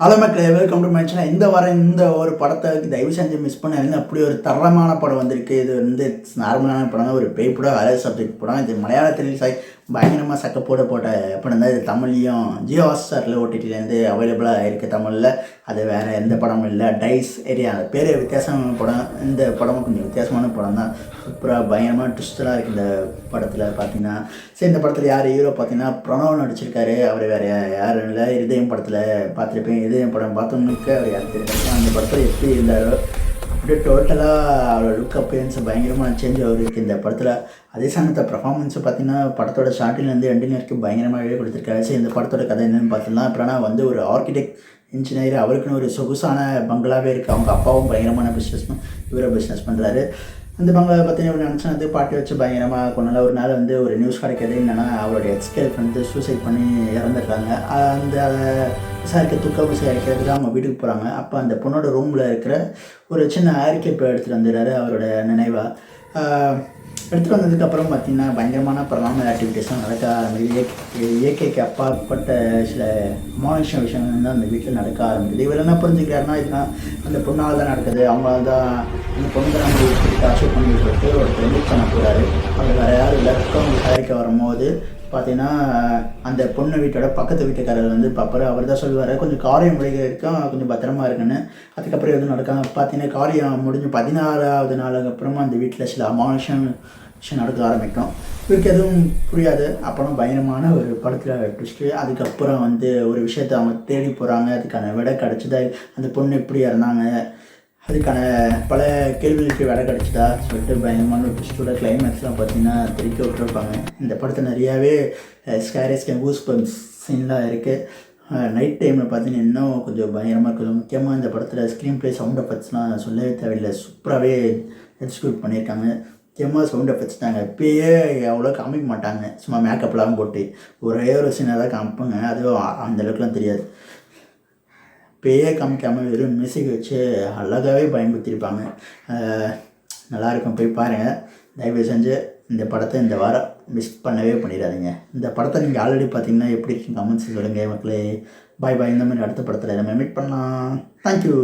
Hello மக்களே welcome to மேட்ச்னா இந்த வாரம் இந்த ஒரு படத்தை தயவு செஞ்சு மிஸ் பண்ணாதீங்க. அப்படி ஒரு தரமான படம் வந்திருக்கு. இது வந்து நார்மலான படம். ஒரு பேய் படம் அதே சப்ஜெக்ட் படம். இது மலையாளத்தில் பயங்கரமாக ஆகி போட போட்ட படம் தான் இது. தமிழ்லையும் ஜியோ ஹாட்ஸ்டாரில் ஓடிடிலேருந்து அவைலபிளாக இருக்குது தமிழில். அது வேறு எந்த படமும் இல்லை. டைஸ் ஏரியா அந்த பேர் வித்தியாசமான படம். இந்த படமும் கொஞ்சம் வித்தியாசமான படம் தான் சூப்பராக பயங்கரமாக ட்விஸ்டராக இருக்குது இந்த படத்தில் பார்த்தீங்கன்னா சரி இந்த படத்தில் யார் ஹீரோ பார்த்தீங்கன்னா பிரணவ் நடிச்சிருக்காரு. அவர் வேறு யாரும் இல்லை. இருதயம் படத்தில் பார்த்துருப்பேன் இதயம் படம் பார்த்தோம்னுக்கு அவர் யார் தெரியும்? அந்த படத்தில் எப்படி இருந்தாரோ அப்படியே டோட்டலாக அவரோட லுக் அப்பியன்ஸ் பயங்கரமாக சேஞ்ச் அவருக்கு இந்த படத்தில் அதே சமயத்தை பர்ஃபார்மன்ஸை பார்த்தீங்கன்னா படத்தோட ஸ்டார்டிங்லேருந்து எண்டிங் வரைக்கும் பயங்கரமாகவே கொடுத்துருக்காரு. சரி இந்த படத்தோட கதை என்னென்னு பார்த்தோம்னா அப்புறம் வந்து ஒரு ஆர்கிடெக்ட் இன்ஜினியர் அவருக்குன்னு ஒரு சொகுசான பங்களாவே இருக்குது அவங்க அப்பாவும் பயங்கரமான பிஸ்னஸ் இவரை பிஸ்னஸ் பண்ணுறாரு அந்த பங்களா பார்த்தீங்கன்னா இவர் நினச்சது பாட்டு வச்சு பயங்கரமாக கொண்டால ஒரு நாள் வந்து ஒரு நியூஸ் கிடைக்கிறது என்னென்னா அவருடைய எக்ஸ்கேல் வந்து சூசைட் பண்ணி இறந்துருக்காங்க அந்த விசாரிக்க துக்க விசாரிக்கிறதுக்கு அவங்க வீட்டுக்கு போகிறாங்க அப்போ அந்த பொண்ணோட ரூமில் இருக்கிற ஒரு சின்ன அறிக்கைப்பை எடுத்துகிட்டு வந்துடுறாரு அவரோட நினைவாக எடுத்துகிட்டு வந்ததுக்கப்புறம் பார்த்திங்கன்னா பயங்கரமான பரவாமல் ஆக்டிவிட்டீஸ்லாம் நடக்க ஆரம்பிக்குது. இயற்கைக்கு அப்பாற்பட்ட சில அமானுஷ விஷயங்கள் தான் அந்த வீட்டில் நடக்க ஆரம்பிக்குது. இவர் என்ன புரிஞ்சுக்கிறாருன்னா இதுதான் அந்த பொண்ணால் தான் நடக்குது. அவங்களால தான் அந்த பொண்ணு தான் நம்ம டார்ச்சர் பண்ணி சொல்லிட்டு ஒரு மீட் பண்ண போகிறாரு அவர் வேறு யாரும் இல்லை. விசாரிக்க வரும்போது பார்த்தீங்கன்னா அந்த பொண்ணு வீட்டோட பக்கத்து வீட்டுக்காரர் வந்து பார்ப்பாரு அவர் தான் சொல்லுவார் கொஞ்சம் காரியம் முடிக இருக்கும் கொஞ்சம் பத்திரமா இருக்குன்னு. அதுக்கப்புறம் எதுவும் நடக்காங்க பார்த்தீங்கன்னா காரியம் முடிஞ்சு பதினாறாவது நாளுக்கு அப்புறமா அந்த வீட்டில் சில அமானுஷம் விஷயம் நடக்க ஆரம்பிக்கும். இவருக்கு எதுவும் புரியாது. அப்புறம் பயங்கரமான ஒரு படத்தில் ட்விஸ்ட்டு அதுக்கப்புறம் வந்து ஒரு விஷயத்தை அவங்க தேடி போகிறாங்க அதுக்கான விடை கிடச்சிதா. அந்த பொண்ணு எப்படி இறந்தாங்க. அதுக்கான பல கேள்விகளுக்கு வேலை கிடச்சிதா சொல்லிட்டு பயங்கரமான ஒரு ட்விஸ்டோட கிளைமேக்ஸ்லாம் பார்த்தீங்கன்னா திருப்பி விட்டுருப்பாங்க. இந்த படத்தை நிறையாவே ஸ்கேரிஸ்க் கூஸ் பம்ப்ஸ் சீன்லாம் இருக்குது நைட் டைமில் பார்த்தீங்கன்னா இன்னும் கொஞ்சம் பயங்கரமாக இருக்குது. முக்கியமாக இந்த படத்தில் ஸ்க்ரீன் ப்ளே சவுண்ட் எஃபெக்ட்ஸ்லாம் சொல்லவே தேவையில்லை. சூப்பராகவே எக்ஸிக்யூட் பண்ணியிருக்காங்க. முக்கியமாக சவுண்ட் எஃபெக்ட்ஸ் இப்போயே இப்பயே அவ்வளோ காமிக்க மாட்டாங்க. சும்மா மேக்கப்லாம் போட்டு. ஒரே ஒரு சீனாக தான் காமிப்பாங்க. அதுவும் அந்த அளவுக்குலாம் தெரியாது. பேயே காமிக்காமல் வெறும் மியூசிக் வச்சு அழகாகவே பயன்படுத்தியிருப்பாங்க. நல்லாயிருக்கும். போய் பாருங்கள் தயவு செஞ்சு இந்த படத்தை இந்த வாரம் மிஸ் பண்ணவே பண்ணிடாதீங்க. இந்த படத்தை நீங்கள் ஆல்ரெடி பார்த்தீங்கன்னா எப்படி இருக்கு? கமெண்ட்ஸ் சொல்லுங்கள் மக்களே. பாய் பாய் இந்த மாதிரி அடுத்த படத்தில் நம்ம மீட் பண்ணலாம். தேங்க்யூ